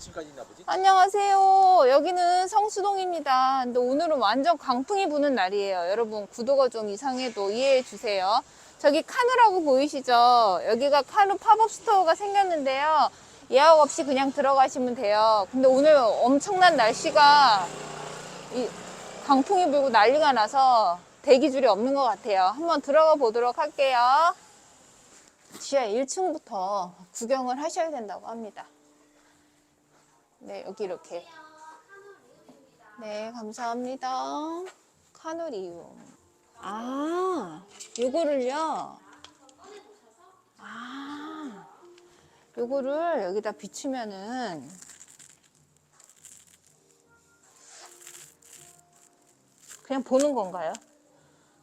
2층까지 있나 보지? 안녕하세요. 여기는 성수동입니다. 근데 오늘은 완전 강풍이 부는 날이에요. 여러분 구도가 좀 이상해도 이해해 주세요. 저기 카누라고 보이시죠? 여기가 카누 팝업 스토어가 생겼는데요. 예약 없이 그냥 들어가시면 돼요. 근데 오늘 엄청난 날씨가 이 강풍이 불고 난리가 나서 대기줄이 없는 것 같아요. 한번 들어가 보도록 할게요. 지하 1층부터 구경을 하셔야 된다고 합니다. 네, 여기 이렇게. 네, 감사합니다. 카누리움. 아, 요거를요. 아, 요거를 여기다 비추면은 그냥 보는 건가요?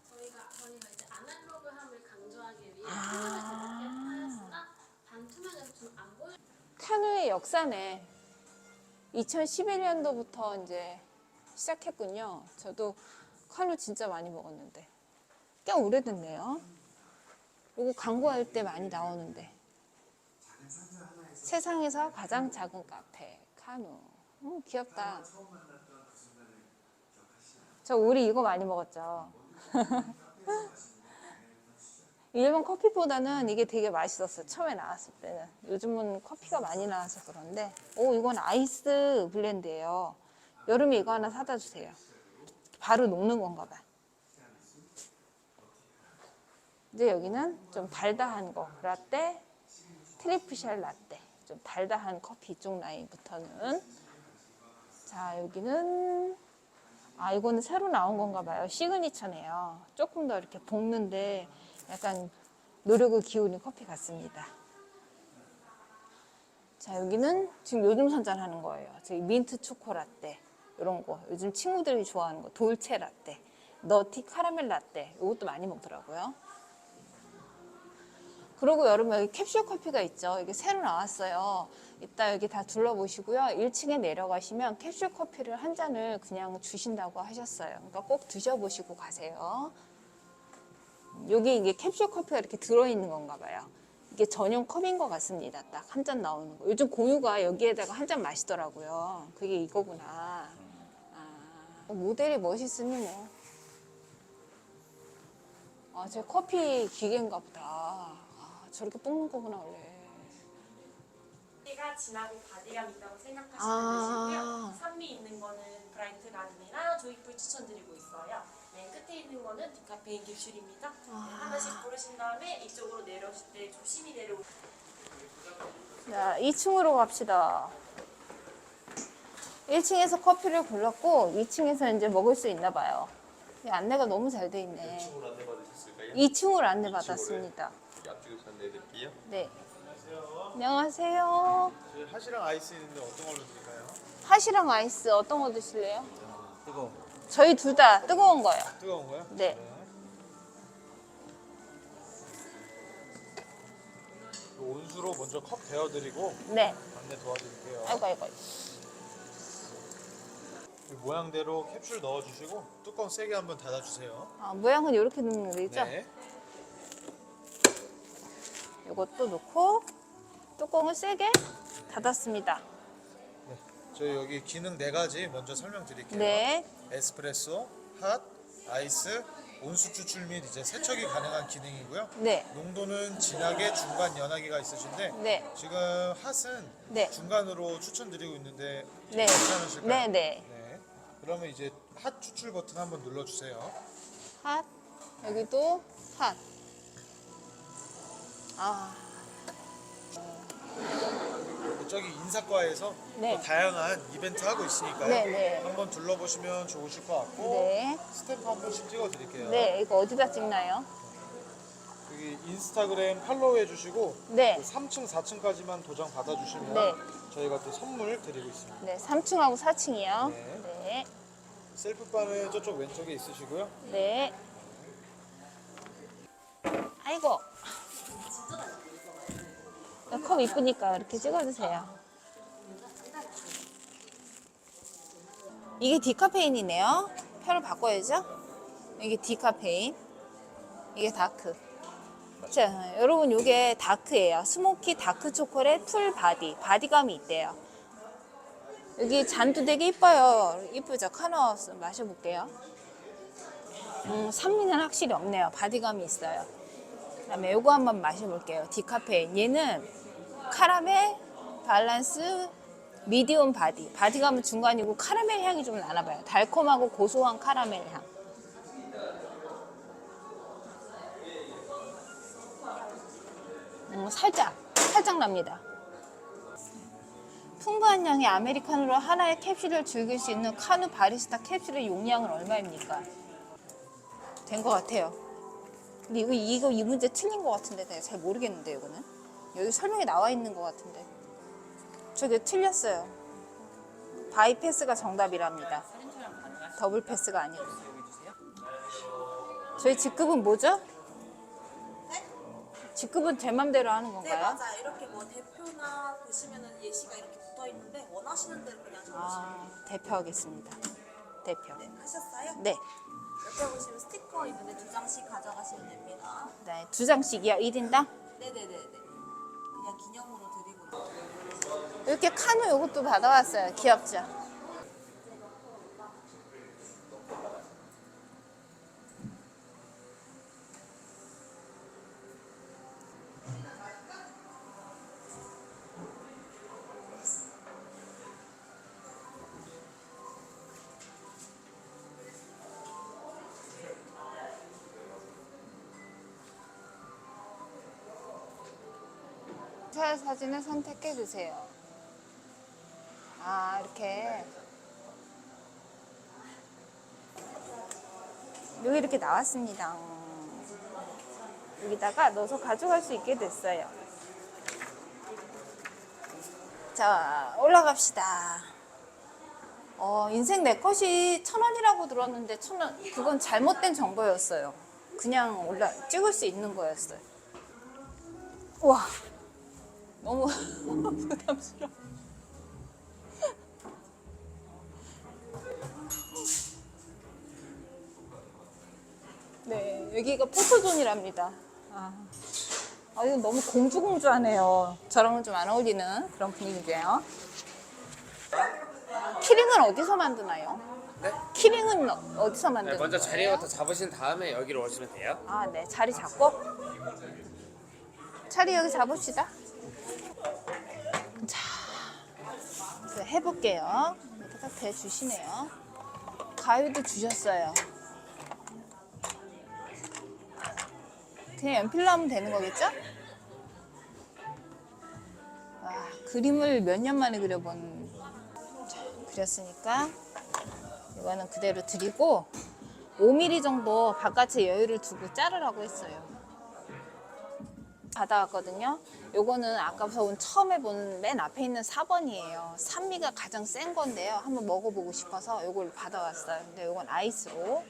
저희가 저희가 이제 아날로그함을 강조하기 위해 아. 반투명해서 좀안 보여. 카누의 역사네. 2011년도부터 이제 시작했군요. 저도 카누 진짜 많이 먹었는데. 꽤 오래됐네요. 이거 광고할 때 많이 나오는데. 세상에서 가장 작은 카페, 카누. 음, 귀엽다. 저 우리 이거 많이 먹었죠. 일본 커피보다는 이게 되게 맛있었어요. 처음에 나왔을 때는. 요즘은 커피가 많이 나와서 그런데. 오, 이건 아이스 블렌드예요. 여름에 이거 하나 사다 주세요. 바로 녹는 건가 봐. 이제 여기는 좀 달달한 거. 라떼, 트리플 라떼. 좀 달달한 커피 이쪽 라인부터는. 자, 여기는 아, 이거는 새로 나온 건가 봐요. 시그니처네요. 조금 더 이렇게 볶는데 약간 노력을 기울인 커피 같습니다. 자, 여기는 지금 요즘 선전하는 거예요. 저기 민트 초코 라떼. 이런 거. 요즘 친구들이 좋아하는 거. 돌체 라떼. 너티 카라멜 라떼. 이것도 많이 먹더라고요. 그리고 여러분 여기 캡슐 커피가 있죠. 이게 새로 나왔어요. 이따 여기 다 둘러보시고요. 1층에 내려가시면 캡슐 커피를 한 잔을 그냥 주신다고 하셨어요. 그러니까 꼭 드셔보시고 가세요. 여기 이게 캡슐 커피가 이렇게 들어있는 건가 봐요. 이게 전용 컵인 것 같습니다. 딱 한 잔 나오는 거. 요즘 공유가 여기에다가 한 잔 마시더라고요. 그게 이거구나. 아, 모델이 멋있으니 뭐. 아, 제 커피 기계인가 보다. 아, 저렇게 뽑는 거구나, 원래. 가 진하고 바디감 있다고 생각하시면 아. 되시고요. 산미 있는 거는 브라이트 가든이나 조이풀 추천드리고 있어요. 맨 끝에 거는 디카페인 캡슐입니다. 네, 하나씩 고르신 다음에 이쪽으로 내려오실 때 조심히 내려오. 자, 2층으로 갑시다. 1층에서 커피를 골랐고 2층에서 이제 먹을 수 있나 봐요. 이 안내가 너무 잘 돼 있네. 2층으로 안내 받으셨을까요? 2층으로 안내 받았습니다. 앞쪽에서 안내해드릴게요. 네. 안녕하세요. 저희 하시랑 아이스 있는데 어떤 걸로 드릴까요? 핫이랑 아이스 어떤 거 드실래요? 뜨거운 저희 둘 다 뜨거운 거요. 뜨거운 거요? 네. 그 온수로 먼저 컵 데워드리고 네. 안내 도와드릴게요. 아이고 아이고. 이 모양대로 캡슐 넣어주시고 뚜껑 세게 한번 닫아주세요. 아, 모양은 이렇게 넣는 거죠? 네. 이것도 넣고 뚜껑을 세게 닫았습니다. 저희 여기 기능 네 가지 먼저 설명드릴게요. 네. 에스프레소, 핫, 아이스, 온수 추출 및 이제 세척이 가능한 기능이고요. 네. 농도는 진하게, 중간, 연하게가 있으신데 네. 지금 핫은 네. 중간으로 추천드리고 있는데 네. 괜찮으실까요? 네, 네. 네. 그러면 이제 핫 추출 버튼 한번 눌러주세요. 핫. 여기도 핫. 아, 저기 인사과에서 네. 또 다양한 이벤트 하고 있으니까요. 네, 네. 한번 둘러보시면 좋으실 것 같고 네. 스탬프 한 번씩 찍어드릴게요. 네. 이거 어디다 찍나요? 여기 인스타그램 팔로우 해주시고 네. 3층, 4층까지만 도장 받아주시면 네. 저희가 또 선물 드리고 있습니다. 네. 3층하고 4층이요. 네. 네. 셀프바는 저쪽 왼쪽에 있으시고요. 네. 아이고. 컵 이쁘니까 이렇게 찍어주세요. 이게 디카페인이네요. 표를 바꿔야죠. 이게 디카페인. 이게 다크. 자, 여러분 이게 다크예요. 스모키 다크 초콜릿 풀 바디. 바디감이 있대요. 여기 잔도 되게 이뻐요. 이쁘죠? 카노하우스 마셔볼게요. 음, 산미는 확실히 없네요. 바디감이 있어요. 그다음에 요거 한번 마셔볼게요. 디카페인. 얘는 카라멜, 밸런스, 미디움 바디. 바디감은 중간이고 카라멜 향이 좀 나나봐요. 달콤하고 고소한 카라멜 향. 음, 살짝, 살짝 납니다. 풍부한 양의 아메리카노로 하나의 캡슐을 즐길 수 있는 카누 바리스타 캡슐의 용량은 얼마입니까? 된 것 같아요. 근데 이거, 이거 이 문제 틀린 것 같은데 내가 잘 모르겠는데 이거는 여기 설명에 나와 있는 것 같은데 저게 틀렸어요. 바이 패스가 정답이랍니다. 더블 패스가 아니고. 저희 직급은 뭐죠? 직급은 제 맘대로 하는 네 건가요? 맞아요. 이렇게 뭐 대표나 보시면은 예시가 이렇게 붙어 있는데 원하시는 대로 그냥 적으시면 아, 대표하겠습니다. 대표. 네, 하셨어요? 네. 옆에 보시면 스티커 있는데 두 장씩 가져가시면 됩니다. 네, 두 장씩이요. 1인당? 네네네네. 그냥 기념으로 드리고 이렇게 카누 이것도 받아왔어요. 귀엽죠? 새 사진을 선택해 주세요. 아, 이렇게. 여기 이렇게 나왔습니다. 여기다가 넣어서 가져갈 수 있게 됐어요. 자, 올라갑시다. 어, 인생 내 컷이 천 원이라고 들었는데 천 원, 그건 잘못된 정보였어요. 그냥 올라, 찍을 수 있는 거였어요. 와, 너무 부담스러워. 네, 여기가 포토존이랍니다. 아, 아, 이거 너무 공주공주하네요. 저랑은 좀 안 어울리는 그런 분위기인데요. 키링은 어디서 만드나요? 네? 키링은 어디서 네, 만드는 먼저 거예요? 자리부터 잡으신 다음에 여기로 오시면 돼요. 아, 네. 자리 잡고. 자리 여기 잡읍시다. 자, 해볼게요. 이렇게 딱 대주시네요. 가위도 주셨어요. 그냥 연필로 하면 되는 거겠죠? 와, 그림을 몇 년 만에 그려본. 자, 그렸으니까 이거는 그대로 드리고 5mm 정도 바깥에 여유를 두고 자르라고 했어요. 받아왔거든요. 요거는 아까부터 온 처음에 본맨 앞에 있는 4번이에요. 산미가 가장 센 건데요. 한번 먹어보고 싶어서 요걸 받아왔어요. 근데 요건 아이스로.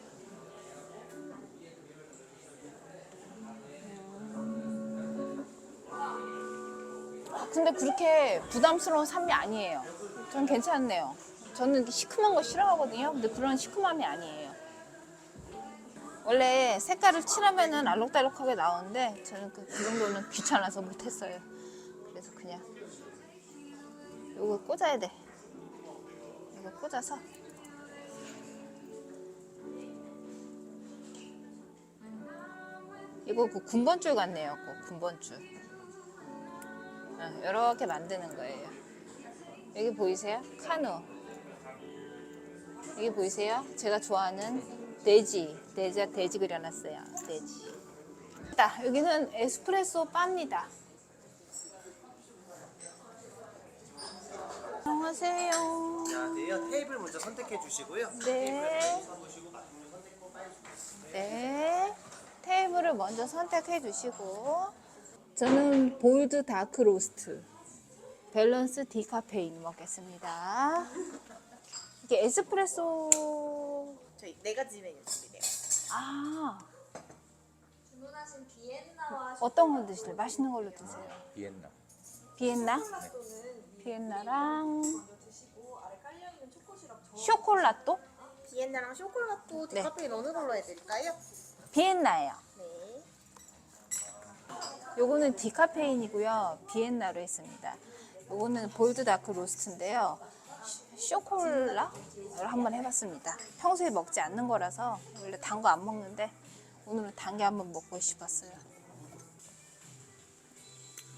아, 근데 그렇게 부담스러운 산미 아니에요. 전 괜찮네요. 저는 시큼한 거 싫어하거든요. 근데 그런 시큼함이 아니에요. 원래 색깔을 칠하면은 알록달록하게 나오는데 저는 그, 그 정도는 귀찮아서 못했어요. 그래서 그냥 이거 꽂아야 돼. 이거 꽂아서 이거 그 군번줄 같네요. 그 군번줄. 이렇게 만드는 거예요. 여기 보이세요? 카누. 여기 보이세요? 제가 좋아하는 돼지. 돼지가 돼지 그려놨어요. 돼지. 자, 여기는 에스프레소 바입니다. 안녕하세요. 안녕하세요. 테이블 먼저 선택해 주시고요. 네. 네. 테이블을 먼저 선택해 주시고 저는 볼드 다크 로스트 밸런스 디카페인 먹겠습니다. 이게 에스프레소 저희 네 가지 메뉴 준비돼요. 아 주문하신 비엔나와 어떤 거 드실래요? 맛있는 걸로 드세요. 비엔나. 비엔나? 비엔나랑 초코 시럽 저 쇼콜라또? 비엔나랑 쇼콜라또 네. 디카페인 어느 걸로 해드릴까요? 비엔나예요. 네. 요거는 디카페인이고요. 비엔나로 했습니다. 요거는 볼드 다크 로스트인데요. 쇼콜라를 한번 해봤습니다. 평소에 먹지 않는 거라서 원래 단 거 안 먹는데 오늘은 단 게 한번 먹고 싶었어요.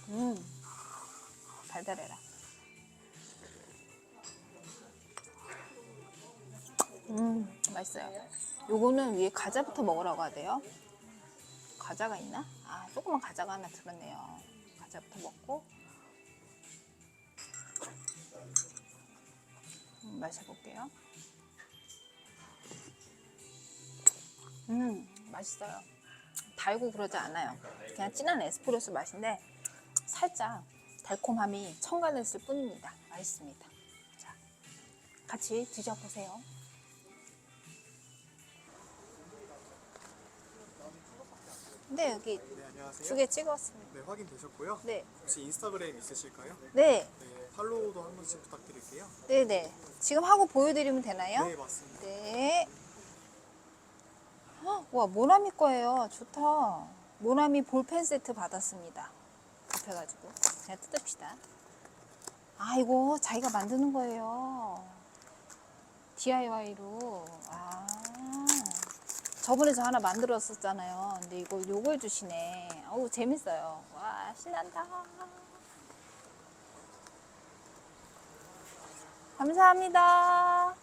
음, 달달해라. 음, 맛있어요. 요거는 위에 과자부터 먹으라고 하대요. 과자가 있나? 아, 조그만 과자가 하나 들었네요. 과자부터 먹고 음, 마셔볼게요. 음, 맛있어요. 달고 그러지 않아요. 그냥 진한 에스프레소 맛인데 살짝 달콤함이 첨가됐을 뿐입니다. 맛있습니다. 자, 같이 드셔보세요. 네, 여기 네, 안녕하세요. 두 개 찍었습니다. 네, 확인되셨고요. 네, 혹시 인스타그램 있으실까요? 네, 네, 팔로우도 한 번씩 부탁드릴게요. 네, 네. 지금 하고 보여드리면 되나요? 네, 맞습니다. 네. 헉, 와, 모나미 거예요. 좋다. 모나미 볼펜 세트 받았습니다. 급해가지고. 그냥 뜯읍시다. 아, 이거 자기가 만드는 거예요. DIY로. 아. 저번에 저 하나 만들었었잖아요. 근데 이거 요걸 주시네. 어우, 재밌어요. 와, 신난다. 감사합니다.